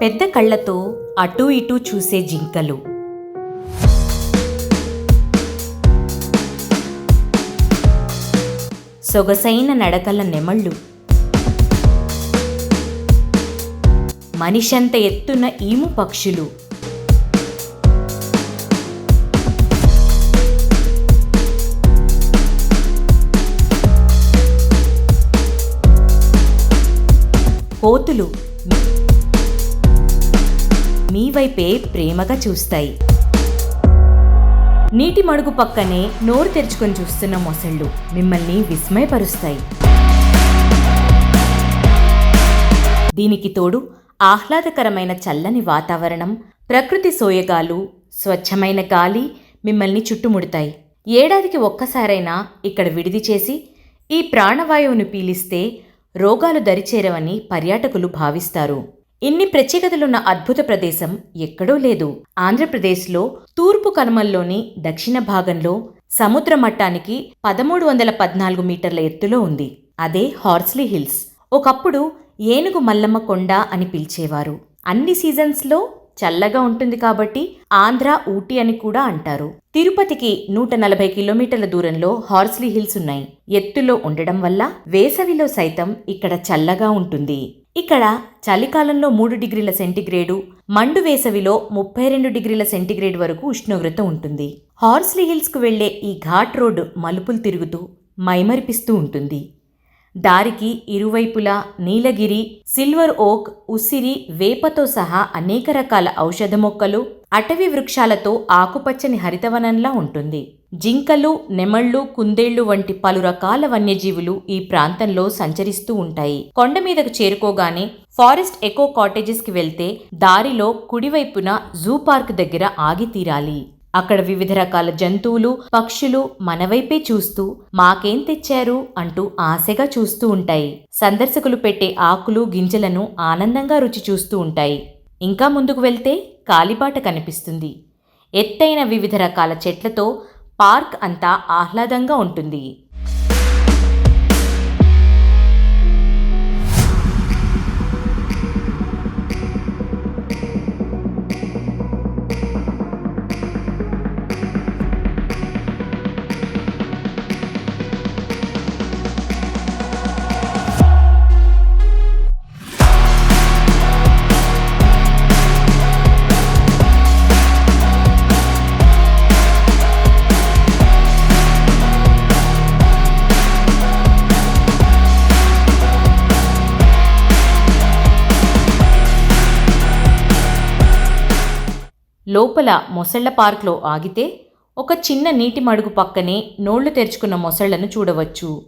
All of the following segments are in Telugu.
పెద్ద కళ్ళతో అటూ ఇటూ చూసే జింకలు. సొగసైన నడకల నెమళ్ళు. మనిషంత ఎత్తున ఈము పక్షులు. కోతులు మీ వైపే ప్రేమగా చూస్తాయి. నీటి మడుగు పక్కనే నోరు తెరుచుకొని చూస్తున్న మొసళ్ళు మిమ్మల్ని విస్మయపరుస్తాయి. దీనికి తోడు ఆహ్లాదకరమైన చల్లని వాతావరణం ప్రకృతి సోయగాలు స్వచ్ఛమైన గాలి మిమ్మల్ని చుట్టుముడతాయి. ఏడాదికి ఒక్కసారైనా ఇక్కడ విడిది చేసి ఈ ప్రాణవాయువును పీలిస్తే రోగాలు దరిచేరవని పర్యాటకులు భావిస్తారు. ఇన్ని ప్రత్యేకతలున్న అద్భుత ప్రదేశం ఎక్కడో లేదు. ఆంధ్రప్రదేశ్లో తూర్పు కనుమల్లోని దక్షిణ భాగంలో సముద్ర మట్టానికి పదమూడు వందల పద్నాలుగు మీటర్ల ఎత్తులో ఉంది. అదే హార్స్లీ హిల్స్. ఒకప్పుడు ఏనుగు మల్లమ్మ కొండ అని పిలిచేవారు. అన్ని సీజన్స్లో చల్లగా ఉంటుంది కాబట్టి ఆంధ్ర ఊటీ అని కూడా అంటారు. తిరుపతికి నూట నలభై కిలోమీటర్ల దూరంలో హార్స్లీ హిల్స్ ఉన్నాయి. ఎత్తులో ఉండడం వల్ల వేసవిలో సైతం ఇక్కడ చల్లగా ఉంటుంది. ఇక్కడ చలికాలంలో మూడు డిగ్రీల సెంటీగ్రేడు మండు వేసవిలో ముప్పై రెండు డిగ్రీల సెంటీగ్రేడ్ వరకు ఉష్ణోగ్రత ఉంటుంది. హార్స్లీ హిల్స్కు వెళ్ళే ఈ ఘాట్ రోడ్డు మలుపులు తిరుగుతూ మైమరిపిస్తూ ఉంటుంది. దారికి ఇరువైపులా నీలగిరి సిల్వర్ ఓక్ ఉసిరి వేపతో సహా అనేక రకాల ఔషధ మొక్కలు అటవీ వృక్షాలతో ఆకుపచ్చని హరితవనంలా ఉంటుంది. జింకలు నెమళ్ళు కుందేళ్ళు వంటి పలు రకాల వన్యజీవులు ఈ ప్రాంతంలో సంచరిస్తూ ఉంటాయి. కొండ మీదకు చేరుకోగానే ఫారెస్ట్ ఎకో కాటేజెస్కి వెళ్తే దారిలో కుడివైపున జూ పార్క్ దగ్గర ఆగి తీరాలి. అక్కడ వివిధ రకాల జంతువులు పక్షులు మనవైపే చూస్తూ మాకేం తెచ్చారు అంటూ ఆశగా చూస్తూ ఉంటాయి. సందర్శకులు పెట్టే ఆకులు గింజలను ఆనందంగా రుచి చూస్తూ ఉంటాయి. ఇంకా ముందుకు వెళ్తే కాలిబాట కనిపిస్తుంది. ఎత్తైన వివిధ రకాల చెట్లతో పార్క్ అంతా ఆహ్లాదంగా ఉంటుంది. లోపల మొసళ్ళ పార్క్లో ఆగితే ఒక చిన్న నీటి మడుగు పక్కనే నోళ్ళు తెరుచుకున్న మొసళ్ళను చూడవచ్చు.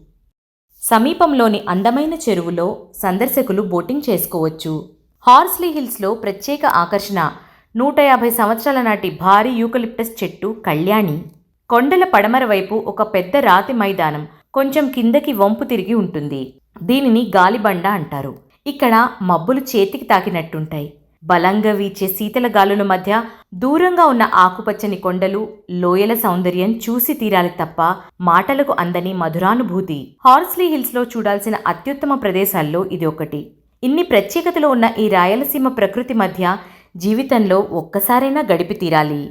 సమీపంలోని అందమైన చెరువులో సందర్శకులు బోటింగ్ చేసుకోవచ్చు. హార్స్లీ హిల్స్లో ప్రత్యేక ఆకర్షణ నూట యాభై సంవత్సరాల నాటి భారీ యూకలిప్టస్ చెట్టు కళ్యాణి. కొండల పడమర వైపు ఒక పెద్ద రాతి మైదానం కొంచెం కిందకి వంపు తిరిగి ఉంటుంది. దీనిని గాలిబండ అంటారు. ఇక్కడ మబ్బులు చేతికి తాకినట్టుంటాయి. బలంగా వీచే శీతల గాలుల మధ్య దూరంగా ఉన్న ఆకుపచ్చని కొండలు లోయల సౌందర్యం చూసి తీరాలి తప్ప మాటలకు అందని మధురానుభూతి. హార్స్లీ హిల్స్లో చూడాల్సిన అత్యుత్తమ ప్రదేశాల్లో ఇది ఒకటి. ఇన్ని ప్రత్యేకతలు ఉన్న ఈ రాయలసీమ ప్రకృతి మధ్య జీవితంలో ఒక్కసారైనా గడిపి తీరాలి.